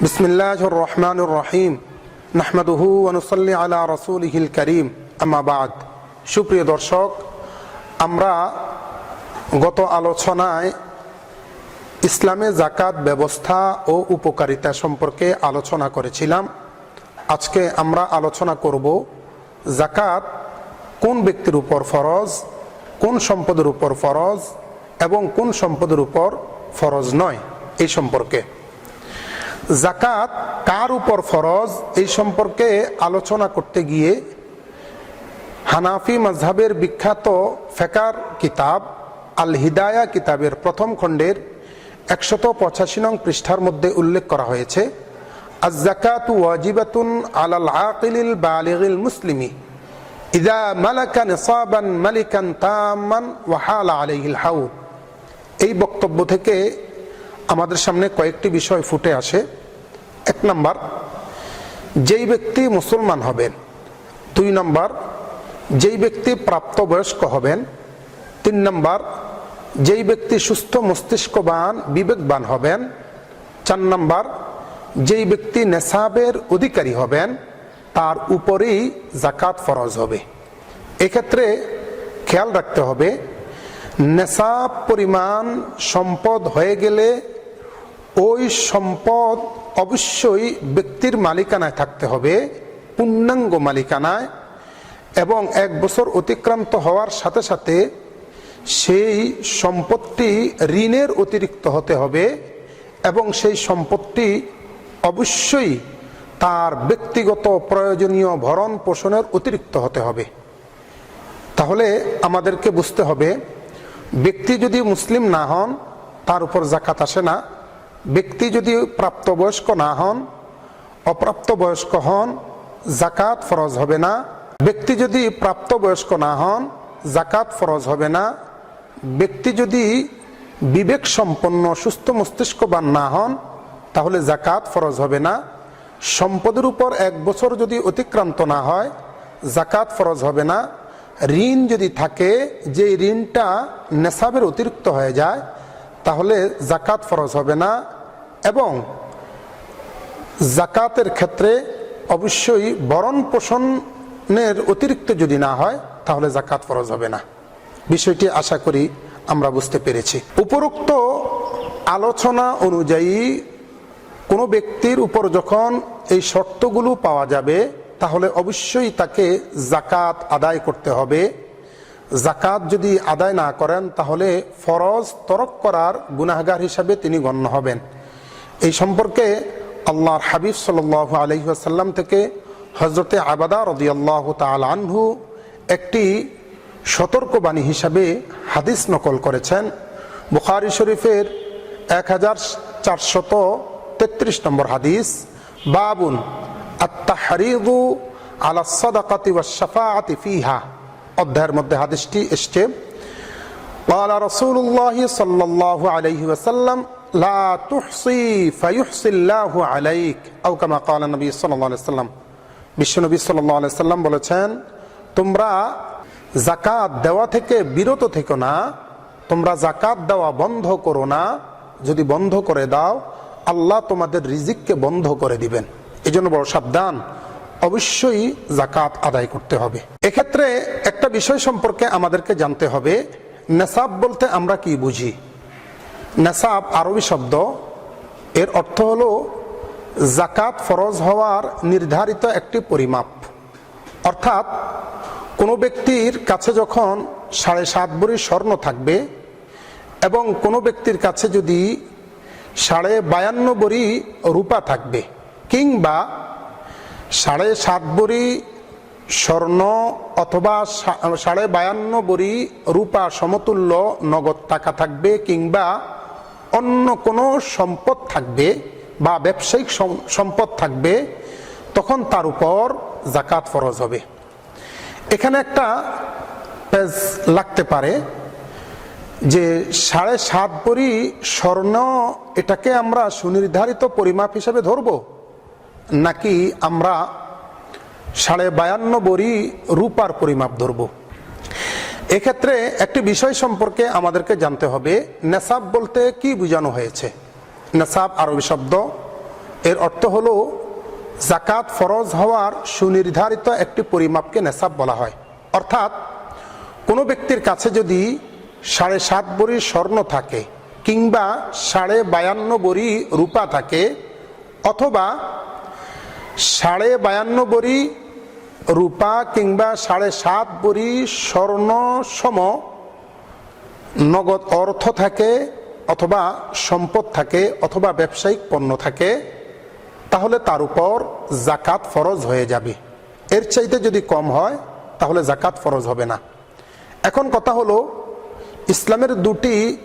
بسم الله الرحمن الرحيم نحمده ونصلي على رسوله الكريم أما بعد সুপ্রিয় দর্শক আমরা গত আলোচনায় ইসলামে জাকাত ব্যবস্থা ও উপকারিতা সম্পর্কে আলোচনা করেছিলাম আজকে আমরা আলোচনা করব জাকাত কোন ব্যক্তির উপর ফরজ কোন সম্পদের উপর ফরজ এবং কোন সম্পদের উপর ফরজ নয় এই সম্পর্কে জাকাত কার উপর ফরজ এই সম্পর্কে আলোচনা করতে গিয়ে হানাফি মজহাবের বিখ্যাত ফেকার কিতাব আল হিদায়া কিতাবের প্রথম খণ্ডের একশত পঁচাশি নং পৃষ্ঠার মধ্যে উল্লেখ করা হয়েছে আজ জাকাত ওয়াজিবাতুন আলাল আকিলিল বালিগিল মুসলিমি। ইদা মালাকা নিসাবান মালিকান তামান ওয়াহালা আলাইহিল হাউদ এই বক্তব্য থেকে আমাদের সামনে কয়েকটি বিষয় ফুটে আসে। এক নম্বর, যেই ব্যক্তি মুসলমান হবেন। দুই নম্বর, যেই ব্যক্তি প্রাপ্তবয়স্ক হবেন। তিন নম্বর, যেই ব্যক্তি সুস্থ মস্তিষ্কবান, বিবেকবান হবেন। চার নম্বর, যেই ব্যক্তি নেশাবের অধিকারী হবেন, তার উপরেই জাকাত ফরজ হবে। এক্ষেত্রে খেয়াল রাখতে হবে, নেশাব পরিমাণ সম্পদ হয়ে গেলে ওই সম্পদ অবশ্যই ব্যক্তির মালিকানায় থাকতে হবে, পূর্ণাঙ্গ মালিকানায়, এবং এক বছর অতিক্রান্ত হওয়ার সাথে সাথে সেই সম্পদটি ঋণের অতিরিক্ত হতে হবে, এবং সেই সম্পদটি অবশ্যই তার ব্যক্তিগত প্রয়োজনীয় ভরণ পোষণের অতিরিক্ত হতে হবে। তাহলে আমাদেরকে বুঝতে হবে, ব্যক্তি যদি মুসলিম না হন, তার উপর জাকাত আসে না। ব্যক্তি যদি প্রাপ্তবয়স্ক না হন অপ্রাপ্তবয়স্ক হন, জাকাত ফরজ হবে না। ব্যক্তি যদি প্রাপ্তবয়স্ক না হন, জাকাত ফরজ হবে না। ব্যক্তি যদি বিবেক সম্পন্ন, সুস্থ মস্তিষ্কবান না হন, তাহলে জাকাত ফরজ হবে না। সম্পদের উপর এক বছর যদি অতিক্রান্ত না হয়, জাকাত ফরজ হবে না। ঋণ যদি থাকে যে ঋণটা নেশাবের অতিরিক্ত হয়ে যায় তাহলে জাকাত ফরজ হবে না এবং জাকাতের ক্ষেত্রে অবশ্যই বরণ পোষণের অতিরিক্ত যদি না হয়, তাহলে জাকাত ফরজ হবে না। বিষয়টি আশা করি আমরা বুঝতে পেরেছি। উপরোক্ত আলোচনা অনুযায়ী কোনো ব্যক্তির উপর যখন এই শর্তগুলো পাওয়া যাবে, তাহলে অবশ্যই তাকে জাকাত আদায় করতে হবে। জাকাত যদি আদায় না করেন, তাহলে ফরজ তরক করার গুনাহগার হিসাবে তিনি গণ্য হবেন। এই সম্পর্কে আল্লাহর হাবিব সাল আলহিহাসাল্লাম থেকে হজরতে আবাদা রদিয়াল্লাহ তাল আনহু একটি সতর্কবাণী হিসাবে হাদিস নকল করেছেন। বুখারি শরীফের এক হাজার চারশত তেত্রিশ নম্বর হাদিস, বাবুন আত্মাহারিদু আলা সদাকাতি ওয়া শাফাআতি ফিহা। অধ্যায়ের মধ্যে হাদিসটি এসছে قال رسول الله صلى الله عليه وسلم لا تحصي فيحصي الله عليك أو كما قال النبي صلى الله عليه وسلم বিশ্বনবী সাল্লাহ আলাই সাল্লাম বলেছেন তোমরা জাকাত দেওয়া থেকে বিরত থেকো না তোমরা জাকাত দেওয়া বন্ধ করো না যদি বন্ধ করে দাও আল্লাহ তোমাদের রিজিককে বন্ধ করে দিবেন এই জন্য বড় সাবধান অবশ্যই জাকাত আদায় করতে হবে। এক্ষেত্রে একটা বিষয় সম্পর্কে আমাদেরকে জানতে হবে নেশাব বলতে আমরা কি বুঝি? নেশাব আরবি শব্দ, এর অর্থ হলো জাকাত ফরজ হওয়ার নির্ধারিত একটি পরিমাপ। অর্থাৎ, কোনো ব্যক্তির কাছে যখন সাড়ে সাত ভরি স্বর্ণ থাকবে এবং কোনো ব্যক্তির কাছে যদি সাড়ে বায়ান্ন বড়ি রূপা থাকবে কিংবা সাড়ে সাত বড়ি স্বর্ণ অথবা সাড়ে বায়ান্ন বড়ি রূপা সমতুল্য নগদ টাকা থাকবে কিংবা অন্য কোনো সম্পদ থাকবে বা ব্যবসায়িক সম্পদ থাকবে, তখন তার উপর জাকাত ফরজ হবে। এখানে একটা পেজ লাগতে পারে যে সাড়ে সাত বড়ি স্বর্ণ এটাকে আমরা সুনির্ধারিত পরিমাপ হিসেবে ধরব। নাকি আমরা সাড়ে বায়ান্ন বড়ি রূপার পরিমাপ ধরব? এক্ষেত্রে একটি বিষয় সম্পর্কে আমাদেরকে জানতে হবে। নেশাব বলতে কি বোঝানো হয়েছে? নেশাব আরবি শব্দ। এর অর্থ হলো জাকাত ফরজ হওয়ার সুনির্ধারিত একটি পরিমাপকে নেশাব বলা হয়। অর্থাৎ, কোনো ব্যক্তির কাছে যদি সাড়ে সাত বড়ি স্বর্ণ থাকে কিংবা সাড়ে বায়ান্ন বড়ি রূপা থাকে, অথবা সাড়ে বায়ান্ন বড়ি রূপা কিংবা সাড়ে সাত বড়ি স্বর্ণ সম নগদ অর্থ থাকে অথবা সম্পদ থাকে অথবা ব্যবসায়িক পণ্য থাকে, তাহলে তার উপর জাকাত ফরজ হয়ে যাবে। এর চাইতে যদি কম হয়, তাহলে জাকাত ফরজ হবে না। এখন কথা হলো, ইসলামের দুটি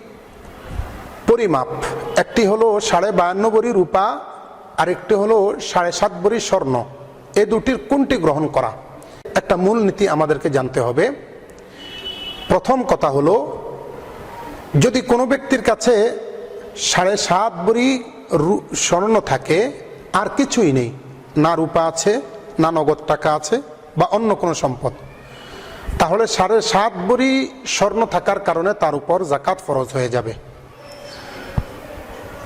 পরিমাপ। একটি হলো সাড়ে বায়ান্ন বড়ি রূপা আরেকটি হলো সাড়ে সাত বড়ি স্বর্ণ। এ দুটির কোনটি গ্রহণ করা? একটা মূল নীতি আমাদেরকে জানতে হবে। প্রথম কথা হলো, যদি কোনো ব্যক্তির কাছে সাড়ে সাত বড়ি রু- স্বর্ণ থাকে, আর কিছুই নেই, না রূপা আছে, না নগদ টাকা আছে, বা অন্য কোনো সম্পদ, তাহলে সাড়ে সাত বড়ি স্বর্ণ থাকার কারণে তার উপর জাকাত ফরজ হয়ে যাবে।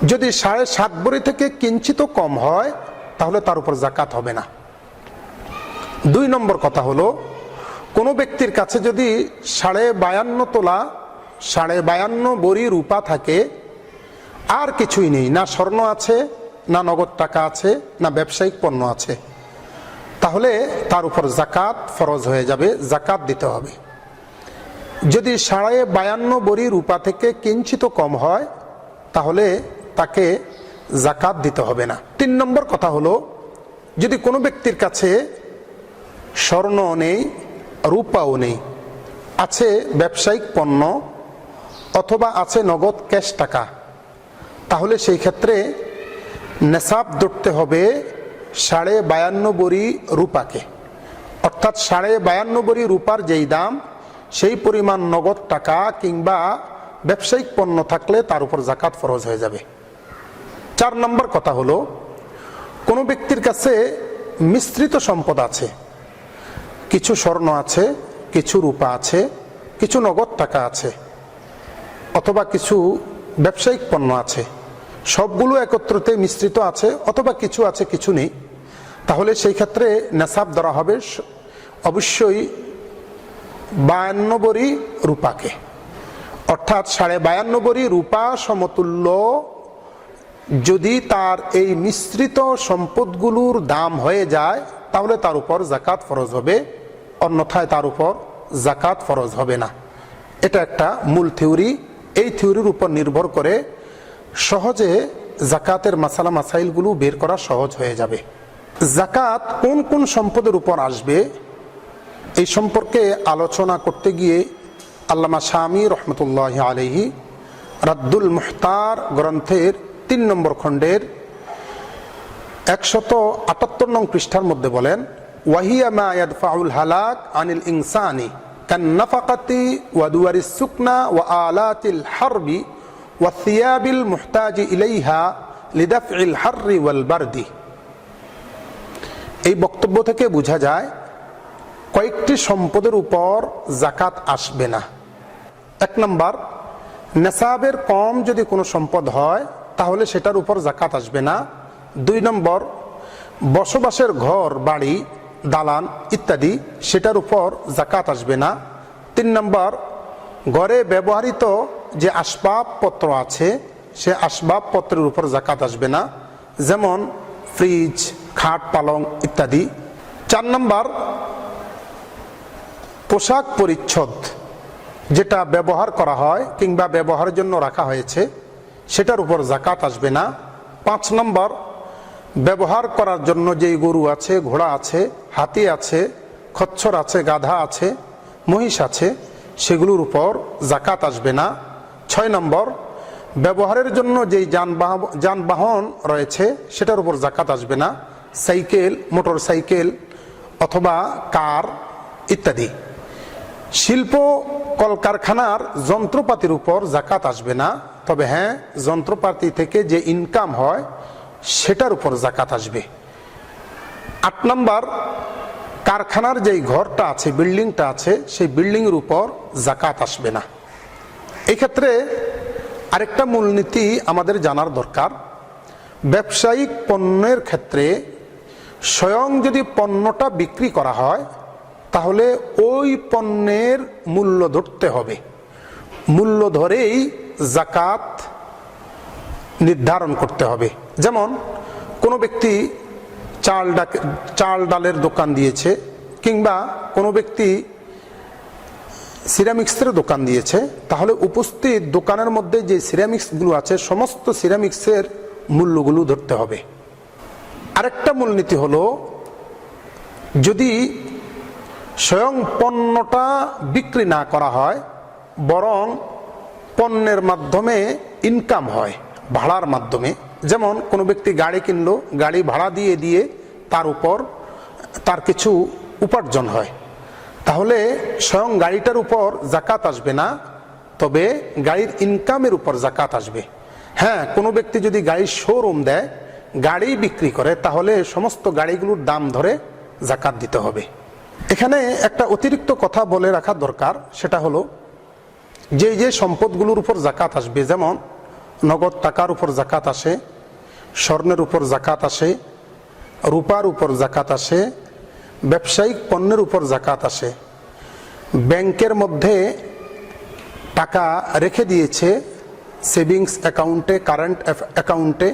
যদি সাড়ে সাত বড়ি থেকে কিঞ্চিত কম হয়, তাহলে তার উপর জাকাত হবে না। দুই নম্বর কথা হলো, কোনো ব্যক্তির কাছে যদি সাড়ে বায়ান্ন তোলা, সাড়ে বায়ান্ন বড়ি রূপা থাকে, আর কিছুই নেই, না স্বর্ণ আছে, না নগদ টাকা আছে, না ব্যবসায়িক পণ্য আছে, তাহলে তার উপর জাকাত ফরজ হয়ে যাবে জাকাত দিতে হবে। যদি সাড়ে বায়ান্ন বড়ি রূপা থেকে কিঞ্চিত কম হয়, তাহলে তাকে জাকাত দিতে হবে না। তিন নম্বর কথা হলো, যদি কোনো ব্যক্তির কাছে স্বর্ণ নেই, রূপাও নেই, আছে ব্যবসায়িক পণ্য অথবা আছে নগদ ক্যাশ টাকা, তাহলে সেই ক্ষেত্রে নেশাব ধরতে হবে সাড়ে বায়ান্ন বড়ি রূপাকে। অর্থাৎ সাড়ে বায়ান্ন বড়ি রূপার যেই দাম, সেই পরিমাণ নগদ টাকা কিংবা ব্যবসায়িক পণ্য থাকলে তার উপর জাকাত ফরজ হয়ে যাবে। চার নম্বর কথা হলো, কোনো ব্যক্তির কাছে মিশ্রিত সম্পদ আছে, কিছু স্বর্ণ আছে, কিছু রূপা আছে, কিছু নগদ টাকা আছে, অথবা কিছু ব্যবসায়িক পণ্য আছে, সবগুলো একত্রতে মিশ্রিত আছে, অথবা কিছু আছে, কিছু নেই, তাহলে সেই ক্ষেত্রে নেশাব ধরা হবে অবশ্যই বায়ান্ন বড়ি রূপাকে, অর্থাৎ সাড়ে বায়ান্ন বড়ি রূপা সমতুল্য যদি তার এই মিশ্রিত সম্পদগুলোর দাম হয়ে যায়, তাহলে তার উপর জাকাত ফরজ হবে, অন্যথায় তার উপর জাকাত ফরজ হবে না। এটা একটা মূল থিওরি। এই থিওরির উপর নির্ভর করে সহজে জাকাতের মাসালা মাসাইলগুলো বের করা সহজ হয়ে যাবে। জাকাত কোন কোন সম্পদের উপর আসবে, এই সম্পর্কে আলোচনা করতে গিয়ে আল্লামা শামী রহমতুল্লাহ আলহি রাদ্দুল মুহতার গ্রন্থের তিন নম্বর খণ্ডের একশত আটাত্তর নং পৃষ্ঠার মধ্যে বলেন, ওয়াহিয়া মা ইয়াদফাউল হালাক আনিল ইনসানি কান্নাফাকাতি ওয়াদুয়ারি সুকনা ওয়া আলাতিল হারবি ওয়া থিয়াবিল মুহতাজি ইলাইহা ওয়াল বারদি। এই বক্তব্য থেকে বোঝা যায়, কয়েকটি সম্পদের উপর জাকাত আসবে না। এক নম্বর নেশাবের কম যদি কোনো সম্পদ হয় তাহলে সেটার উপর জাকাত আসবে না। দুই নম্বর, বসবাসের ঘর, বাড়ি, দালান ইত্যাদি সেটার উপর জাকাত আসবে না। তিন নম্বর, ঘরে ব্যবহৃত যে আসবাবপত্র আছে, সে আসবাবপত্রের উপর জাকাত আসবে না। যেমন ফ্রিজ, খাট, পালং ইত্যাদি। চার নম্বর, পোশাক পরিচ্ছদ যেটা ব্যবহার করা হয় কিংবা ব্যবহারের জন্য রাখা হয়েছে সেটার উপর জাকাত আসবে না। পাঁচ নম্বর, ব্যবহার করার জন্য যেই গরু আছে, ঘোড়া আছে, হাতি আছে, খচ্ছর আছে, গাধা আছে, মহিষ আছে, সেগুলোর উপর জাকাত আসবে না। ছয় নম্বর, ব্যবহারের জন্য যেই যানবাহন যানবাহন রয়েছে, সেটার উপর জাকাত আসবে না। সাইকেল, মোটর সাইকেল অথবা কার ইত্যাদি। শিল্প কলকারখানার যন্ত্রপাতির উপর জাকাত আসবে না। তবে হ্যাঁ যন্ত্রপাতি থেকে যে ইনকাম হয়, সেটার উপর জাকাত আসবে। আট নম্বর, কারখানার যেই ঘরটা আছে, বিল্ডিংটা আছে, সেই বিল্ডিংয়ের উপর জাকাত আসবে না। এক্ষেত্রে ক্ষেত্রে আরেকটা মূলনীতি আমাদের জানার দরকার। ব্যবসায়িক পণ্যের ক্ষেত্রে স্বয়ং যদি পণ্যটা বিক্রি করা হয়, তাহলে ওই পণ্যের মূল্য ধরতে হবে। মূল্য ধরেই জাকাত নির্ধারণ করতে হবে। যেমন, কোনো ব্যক্তি চাল ডাক, চাল ডালের দোকান দিয়েছে, কিংবা কোনো ব্যক্তি সিরামিক্সের দোকান দিয়েছে, তাহলে উপস্থিত দোকানের মধ্যে যে সিরামিক্সগুলো আছে, সমস্ত সিরামিক্সের মূল্যগুলো ধরতে হবে। আরেকটা মূলনীতি হলো, যদি স্বয়ং পণ্যটা বিক্রি না করা হয়, বরং পণ্যের মাধ্যমে ইনকাম হয়, ভাড়ার মাধ্যমে। যেমন কোনো ব্যক্তি গাড়ি কিনলো, গাড়ি ভাড়া দিয়ে দিয়ে তার উপর তার কিছু উপার্জন হয়। তাহলে স্বয়ং গাড়িটার উপর জাকাত আসবে না, তবে গাড়ির ইনকামের উপর জাকাত আসবে। হ্যাঁ কোনো ব্যক্তি যদি গাড়ির শোরুম দেয়, গাড়ি বিক্রি করে, তাহলে সমস্ত গাড়িগুলোর দাম ধরে জাকাত দিতে হবে। এখানে একটা অতিরিক্ত কথা বলে রাখা দরকার, সেটা হলো যে যে সম্পদগুলোর উপর জাকাত আসবে, যেমন নগদ টাকার উপর জাকাত আসে, স্বর্ণের উপর জাকাত আসে, রূপার উপর জাকাত আসে, ব্যবসায়িক পণ্যের উপর জাকাত আসে, ব্যাংকের মধ্যে টাকা রেখে দিয়েছে, সেভিংস অ্যাকাউন্টে, কারেন্ট অ্যাকাউন্টে,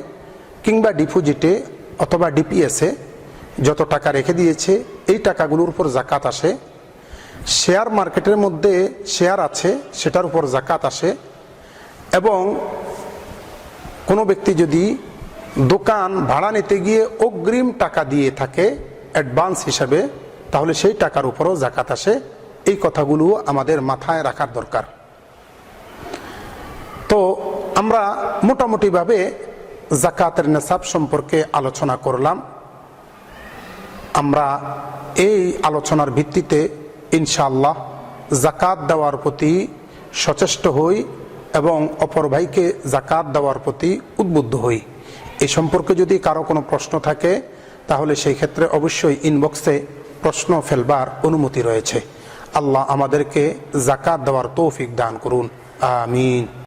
কিংবা ডিপোজিটে অথবা ডিপিএসে যত টাকা রেখে দিয়েছে, এই টাকাগুলোর উপর জাকাত আসে। শেয়ার মার্কেটের মধ্যে শেয়ার আছে, সেটার উপর জাকাত আসে, এবং কোনো ব্যক্তি যদি দোকান ভাড়া নিতে গিয়ে অগ্রিম টাকা দিয়ে থাকে, অ্যাডভান্স হিসাবে, তাহলে সেই টাকার উপরও জাকাত আসে। এই কথাগুলো আমাদের মাথায় রাখার দরকার। তো আমরা মোটামুটিভাবে জাকাতের নেশাব সম্পর্কে আলোচনা করলাম। আমরা এই আলোচনার ভিত্তিতে ইনশাআল্লাহ জাকাত দেওয়ার প্রতি সচেষ্ট হই এবং অপর ভাইকে জাকাত দেওয়ার প্রতি উদ্বুদ্ধ হই। এ সম্পর্কে যদি কারও কোনো প্রশ্ন থাকে, তাহলে সেই ক্ষেত্রে অবশ্যই ইনবক্সে প্রশ্ন ফেলবার অনুমতি রয়েছে। আল্লাহ আমাদেরকে জাকাত দেওয়ার তৌফিক দান করুন। আমিন।